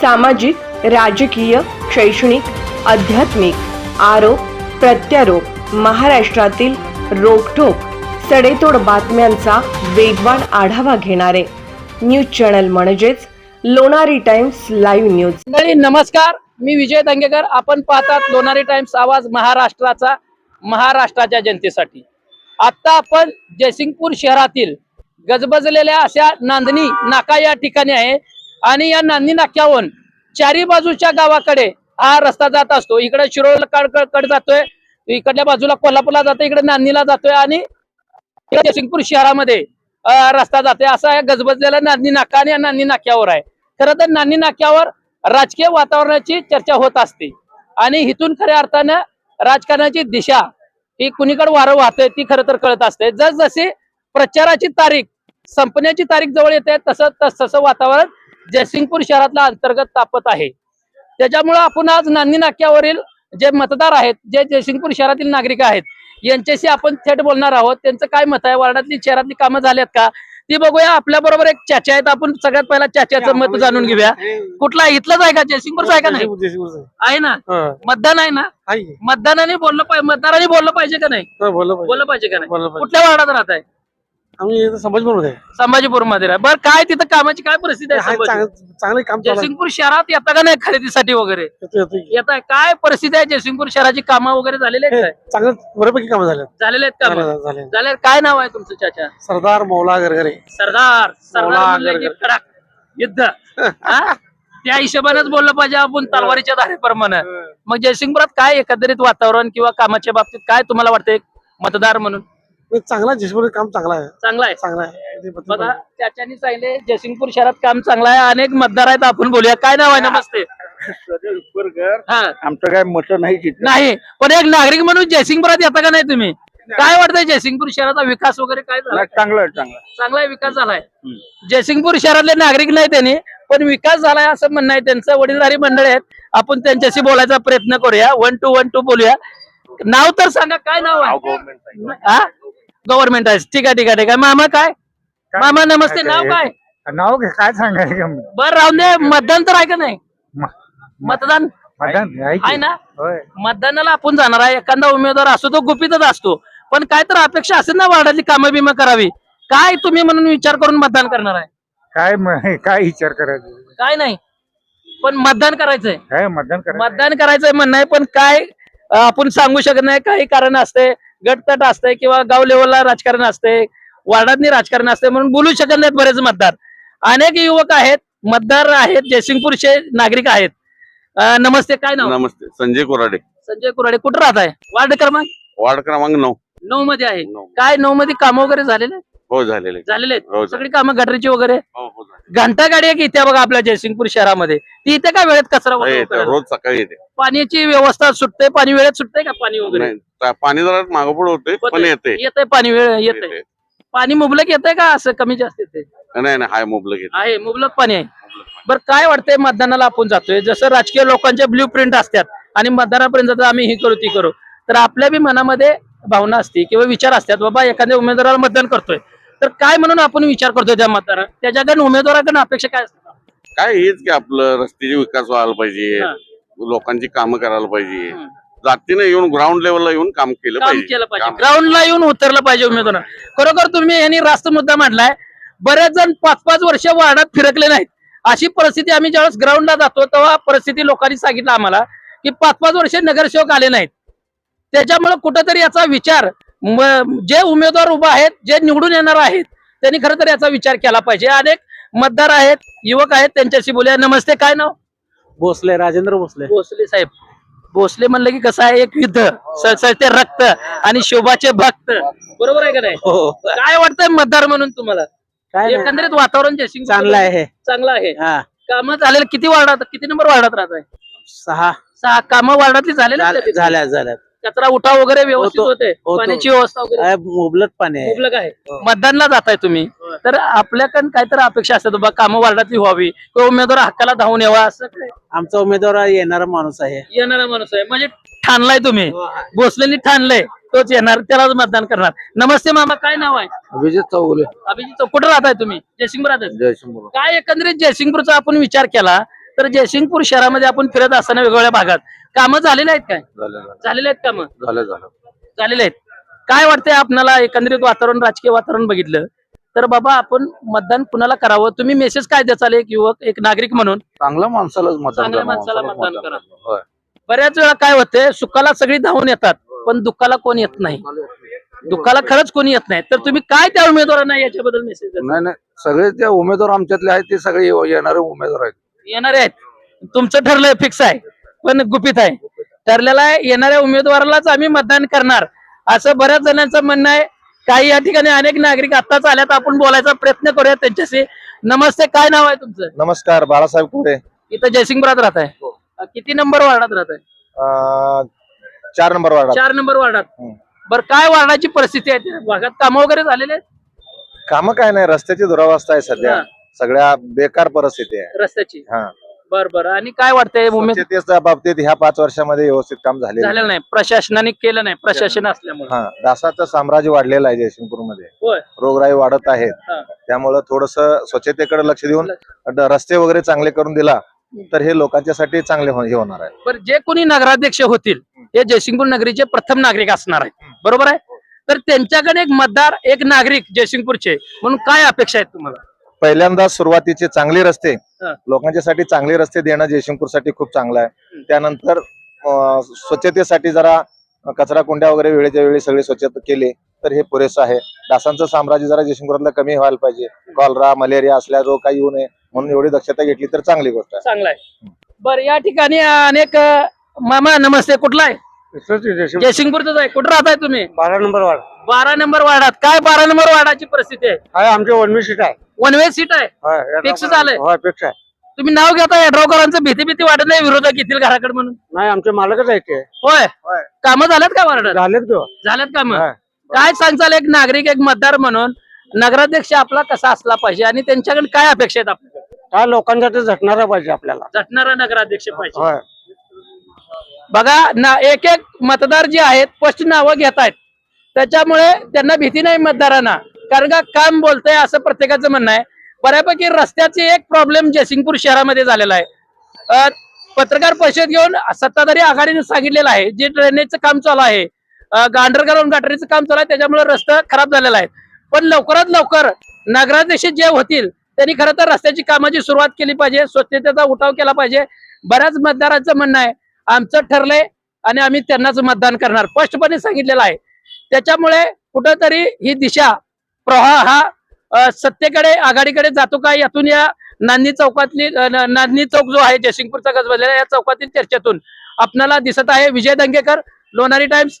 सामाजिक राजकीय शैक्षणिक आध्यात्मिक आरोप प्रत्यारोप महाराष्ट्रातील रोखोक सडेतोड बातम्यांचा वेगवान आढावा घेणारे न्यूज चॅनल म्हणजेच लोणारी टाइम्स लाईव्ह न्यूज. नमस्कार. मी विजय दंगेकर. आपण पाहतात लोणारी टाइम्स आवाज महाराष्ट्राचा महाराष्ट्राच्या जनतेसाठी. आता आपण जयसिंगपूर शहरातील गजबजलेल्या अशा नांदणी नाका या ठिकाणी आहे. आणि या नांदी नाक्यावरून चारी बाजूच्या गावाकडे हा रस्ता जात असतो. इकडे शिरोळ जातोय इकडल्या बाजूला कोल्हापूरला जातोय इकडे नांदीला जातोय आणि जयसिंगपूर शहरामध्ये रस्ता जातोय. असा या गजबजलेला नांदी नाका आणि या नांदी नाक्यावर आहे. खरं तर नांदी नाक्यावर राजकीय वातावरणाची चर्चा होत असते. आणि इथून खऱ्या अर्थानं राजकारणाची दिशा ही कुणीकडे वारं वाहतोय ती खरं तर कळत असते. जसजशी प्रचाराची तारीख संपण्याची तारीख जवळ येते तसं तस तसं वातावरण जयसिंगपूर शहरातल्या अंतर्गत तापत आहे. त्याच्यामुळं आपण आज नांदी नाक्यावरील जे मतदार आहेत जे जयसिंगपूर शहरातील नागरिक आहेत यांच्याशी आपण थेट बोलणार आहोत. त्यांचं काय मत आहे? वार्डातली शहरातली कामं झाल्यात का? ती बघूया. आपल्या बरोबर एक चाचा आहेत. आपण सगळ्यात पहिला चाच्याचं मत जाणून घेऊया. कुठला? इथलंच आहे का? जयसिंगपूरचं आहे का नाही? आहे. ना? मतदान आहे ना? मतदानाने बोललं पाहिजे मतदारांनी बोललं पाहिजे का नाही? बोललं पाहिजे. का नाही? कुठल्या वार्डात राहत आहे आम्ही संभाजीपूरमध्ये संभाजीपूरमध्ये राह. बरं काय तिथं कामाची काय परिस्थिती आहे संभाजी- चांगले काम चालू आहे. जयसिंगपूर शहरात येता का नाही खरेदीसाठी वगैरे? येतो- येतो की. येत आहे काय परिस्थिती आहे जयसिंगपूर शहराची? कामं वगैरे झालेले आहेत हे, काय? चांगलं बऱ्यापैकी काम झाले झालेले आहेत कामं झाले- काय नाव आहे तुमचं चाचा? सरदार मौला गरगरे सरदार. सरदार बोला, म्हणलं की गरगर. कडक युद्ध हा? त्या हिशोबानेच बोललं पाहिजे आपण तलवारीच्या धारेप्रमाणे. मग जयसिंगपुरात काय एकंदरीत वातावरण किंवा कामाच्या बाबतीत काय तुम्हाला वाटतं एक मतदार म्हणून? चांगला जयपूर काम चांगला आहे. चांगला आहे. चांगला आहे. बघा त्याच्यानी सांगितले जयसिंगपूर शहरात काम चांगलं आहे अनेक मतदार आहेत आपण बोलूया. काय नाव आहे? नमस्ते. हा. आमचं काय मत नाही. नाही पण एक नागरिक म्हणून जयसिंगपुरात येता का नाही तुम्ही? काय वाटतंय जयसिंगपूर शहराचा विकास वगैरे काय झाला? नाही, चांगलं आहे, चांगलं आहे. चांगला विकास झालाय जयसिंगपूर शहरातले नागरिक नाही त्यांनी पण विकास झालाय असं म्हणणं आहे. त्यांचं वडीलधारी मंडळ आहेत. आपण त्यांच्याशी बोलायचा प्रयत्न करूया. वन टू वन टू बोलूया. नाव तर सांगा काय नाव आहे? हा? गव्हर्नमेंट आहे. ठीक आहे ठीक आहे ठीक आहे. मामा काय? मामा नमस्ते. नाव काय? नाव काय? सांगायचं बर राहून दे. मतदान तर आहे का नाही? मतदान? मतदान आहे ना. मतदानाला आपण जाणार आहे. एखादा उमेदवार असतो तो गुपितच असतो. पण काय तर अपेक्षा असेल ना वार्डातली कामं बिमं करावी. काय तुम्ही म्हणून विचार करून मतदान करणार आहे? काय काय विचार करायचं? काय नाही. पण मतदान करायचंय. मतदान करायचं? मतदान करायचंय म्हणणं आहे पण काय आपण सांगू शकत नाही. काही कारण असते गटतट असते किंवा गाव लेवलला राजकारण असते वार्डातनी राजकारण असते म्हणून बोलू शकत नाहीत बरेच मतदार. अनेक युवक आहेत मतदार आहेत जयसिंगपूरचे नागरिक आहेत. अं, नमस्ते काय नाव? नमस्ते संजय कोराडे. संजय कुराडे कुठं राहत आहे वार्ड क्रमांक? वार्ड क्रमांक नऊ. नऊ मध्ये आहे. नऊ. काय नऊ मध्ये कामं वगैरे झालेले? हो झालेले झालेले हो, आहेत झाले. सगळी कामं गटरीची वगैरे? हो, हो, झाले. घंटा गाडी एक इथे बघा आपल्या जयसिंगपूर शहरामध्ये. ती इथे काय वेळेत कचरा वगैरे येते. रोज सकाळी येते. पाण्याची व्यवस्था सुटते पाणी वेळेत सुटते का पाणी वगैरे? नाही, ता- पाणी जरा मागोपुढे होते पण येते. येते पाणी वेळ येते. येते. पाणी मुबलक येते का असं कमी जास्त येते? नाही नाही हाय मुबलक येते. आहे मुबलक पाणी आहे. बरं काय वाटतंय मतदानाला आपण जातोय? जसं राजकीय लोकांचे ब्ल्यू प्रिंट असतात आणि मतदारापर्यंत जातं आम्ही ही करू ती करू तर आपल्या बी मनामध्ये भावना असते किंवा विचार असतात बाबा एखाद्या उमेदवाराला मतदान करतोय. तर काय म्हणून आपण विचार करतोय त्या मतदारा? त्याच्याकडे उमेदवाराकडे अपेक्षा काय असतात काय हेच की आपलं रस्त्याचे विकास व्हायला पाहिजे. लोकांची कामं करायला पाहिजे. जातीने येऊन ग्राउंड लेवलला येऊन काम केलं काम पाहिजे. केलं पाहिजे. काम- ग्राउंडला येऊन उतरलं पाहिजे उमेदवार खरोखर तुम्ही यांनी रास्त मुद्दा मांडलाय. बरेच जण पाच पाच वर्ष वार्डात फिरकले नाहीत. अशी परिस्थिती आम्ही ज्यावेळेस ग्राउंडला जातो तेव्हा परिस्थिती लोकांनी सांगितलं आम्हाला की पाच पाच वर्ष नगरसेवक आले नाहीत. त्याच्यामुळे कुठंतरी याचा विचार जे उमेदवार उभा आहेत जे निवडून येणार आहेत त्यांनी खरं तर याचा विचार केला पाहिजे. अनेक मतदार आहेत युवक आहेत त्यांच्याशी बोलूया. नमस्ते काय नाव? भोसले राजेंद्र भोसले. भोसले साहेब. भोसले म्हणलं की कसं आहे एक युद्ध सळसळते रक्त आणि शोभाचे भक्त. बरोबर आहे का नाही? हो. काय वाटतंय मतदार म्हणून तुम्हाला? काय. एकंदरीत वातावरण जयसिंग चांगलं आहे. चांगलं आहे. हा. कामं झालेलं किती वार्डात किती नंबर वार्डात राहत आहे? सहा. सहा कामं वार्डातली झालेली? झाल्या झाल्या. कचरा उठाव वगैरे व्यवस्थित होतो. होते. होतो. पाण्याची व्यवस्था वगैरे काय मुबलक पाणी आहे. मुबलक आहे. हो. मतदानला जाताय तुम्ही. तर आपल्याकडे काहीतरी अपेक्षा असतात बाबा कामं वार्डातली व्हावी. किंवा उमेदवार हक्काला धावून यावा असं काय? आमचा उमेदवार येणारा माणूस आहे. येणारा माणूस आहे. म्हणजे ठाणलाय तुम्ही. भोसलेनी ठाणलंय. तोच येणार त्यालाच मतदान करणार. नमस्ते मामा काय नाव आहे? अभिजित चौगुले. अभिजित चौक, कुठं राहताय तुम्ही? जयसिंगपूर. राहताय जयशंभर काय एकंदरीत जयसिंगपूरचा आपण विचार केला तर जयसिंगपूर शहरामध्ये आपण फिरत असताना वेगवेगळ्या भागात. कामं झालेली आहेत काय? झालेले आहेत कामं? झालं झालं. झालेले आहेत. काय वाटतंय आपल्याला एकंदरीत वातावरण राजकीय वातावरण बघितलं? तर बाबा आपण मतदान कुणाला करावं? तुम्ही मेसेज काय द्याचाल एक युवक एक नागरिक म्हणून? चांगल्या माणसालाच मतदान चांगल्या माणसाला मतदान करा. बऱ्याच वेळा काय होते सुखाला सगळी धावून येतात पण दुःखाला कोण येत नाही. दुःखाला खरंच कोणी येत नाही. तर तुम्ही काय त्या उमेदवारांना याच्याबद्दल मेसेज नाही नाही. सगळे जे उमेदवार आमच्यातले आहेत ते सगळे येणारे उमेदवार आहेत. येणारे आहेत. तुमचं ठरलंय फिक्स आहे. पण गुपित आहे. ठरलेलं आहे येणाऱ्या उमेदवारालाच आम्ही मतदान करणार. असं बऱ्याच जणांचं म्हणणं आहे. काही या ठिकाणी अनेक नागरिक आताच आल्यात. आपण बोलायचा प्रयत्न करूया त्यांच्याशी. नमस्ते काय नाव आहे तुमचं? नमस्कार बाळासाहेब कोरे. इथं जयसिंगपुरात राहत आहे. किती नंबर वार्डात राहत आहे? चार नंबर वार्डात. चार नंबर वार्डात. बरं काय वार्डाची परिस्थिती आहे? त्या भागात कामं वगैरे झालेले? काम काय नाही रस्त्याची दुरावस्था आहे सध्या. हा. सगळ्या बेकार परिस्थिती आहे. रस्त्याची. हा. बर बर. आणि काय वाटतंय स्वच्छतेच्या बाबतीत ह्या पाच वर्षामध्ये व्यवस्थित काम झाले झालेलं नाही. प्रशासनाने केलं नाही. प्रशासन असल्यामुळे. हा. डासाचं साम्राज्य वाढलेलं आहे जयसिंगपूरमध्ये. होय. रोगराई वाढत आहेत. हा. त्यामुळं थोडस स्वच्छतेकडे लक्ष देऊन ड- रस्ते वगैरे चांगले करून दिला तर हे लोकांच्यासाठी चांगले हो- हे होणार आहे. पण जे कोणी नगराध्यक्ष होतील हे जयसिंगपूर नगरीचे प्रथम नागरिक असणार आहेत. बरोबर आहे? तर त्यांच्याकडे एक मतदार एक नागरिक जयसिंगपूरचे. म्हणून काय अपेक्षा आहेत तुम्हाला? पहिल्यांदा सुरुवातीचे चांगले रस्ते. लोकांच्यासाठी चांगले रस्ते देणं जयशंकूरसाठी खूप चांगलं आहे. त्यानंतर स्वच्छतेसाठी जरा कचरा कुंड्या वगैरे वेळेच्या वेळी सगळे स्वच्छता केले तर हे पुरेसं आहे. डासांचं साम्राज्य जरा जयशंकरातलं कमी व्हायला पाहिजे. कॉलरा मलेरिया असल्या रोग काही येऊ नये म्हणून एवढी दक्षता घेतली तर चांगली गोष्ट आहे. चांगला आहे. बर या ठिकाणी अनेक मामा नमस्ते. कुठला आहे? जयसिंगपूरच आहे. कुठं राहताय तुम्ही? बारा नंबर वार्ड. बारा नंबर वार्डात. काय बारा नंबर वार्डाची परिस्थिती आहे? आमचे वनवी सीट आहे. वन वे सीट आहे. Fix झालंय? फिक्स आहे. तुम्ही नाव घेता यड्रावकरांचं भीती भीती वाटत नाही विरोधक येतील घराकडे म्हणून. नाही आमचे मालकच आहे ते. होय. कामं झाल्यात का वार्डात? झालेत किंवा झाल्यात का मग हा. काय सांगचाल एक नागरिक एक मतदार म्हणून नगराध्यक्ष आपला कसा असला पाहिजे आणि त्यांच्याकडे काय अपेक्षा आहेत आपल्याकडे? काय लोकांसाठी झटणारा पाहिजे आपल्याला. झटणारा नगराध्यक्ष पाहिजे. बघा ना एक एक मतदार जे आहेत स्पष्ट नावं घेत आहेत. त्याच्यामुळे त्यांना भीती नाही मतदारांना. कारण का काम बोलतंय असं प्रत्येकाचं म्हणणं आहे. बऱ्यापैकी रस्त्याचे एक प्रॉब्लेम जयसिंगपूर शहरामध्ये झालेला आहे. पत्रकार परिषद घेऊन सत्ताधारी आघाडीने सांगितलेलं आहे जे ड्रेनेजचं काम चालू आहे अंडरग्राऊंड गाठरीचं काम चालू आहे त्याच्यामुळे रस्ता खराब झालेला आहे पण लवकरात लवकर नगराध्यक्ष जे होतील त्यांनी खरं तर रस्त्याची कामाची सुरुवात केली पाहिजे स्वच्छतेचा उठाव केला पाहिजे. बऱ्याच मतदारांचं म्हणणं आहे आमचं ठरलंय आणि आम्ही त्यांनाच मतदान करणार. स्पष्टपणे सांगितलेलं आहे. त्याच्यामुळे कुठंतरी ही दिशा प्रवाह हा सत्तेकडे आघाडीकडे जातो का? यातून या नांदणी चौकातली अ, चौक जो आहे जयसिंगपूरचा गजबजलेला या चौकातील चर्चेतून आपणाला दिसत आहे विजय दंगेकर लोणारी टाइम्स.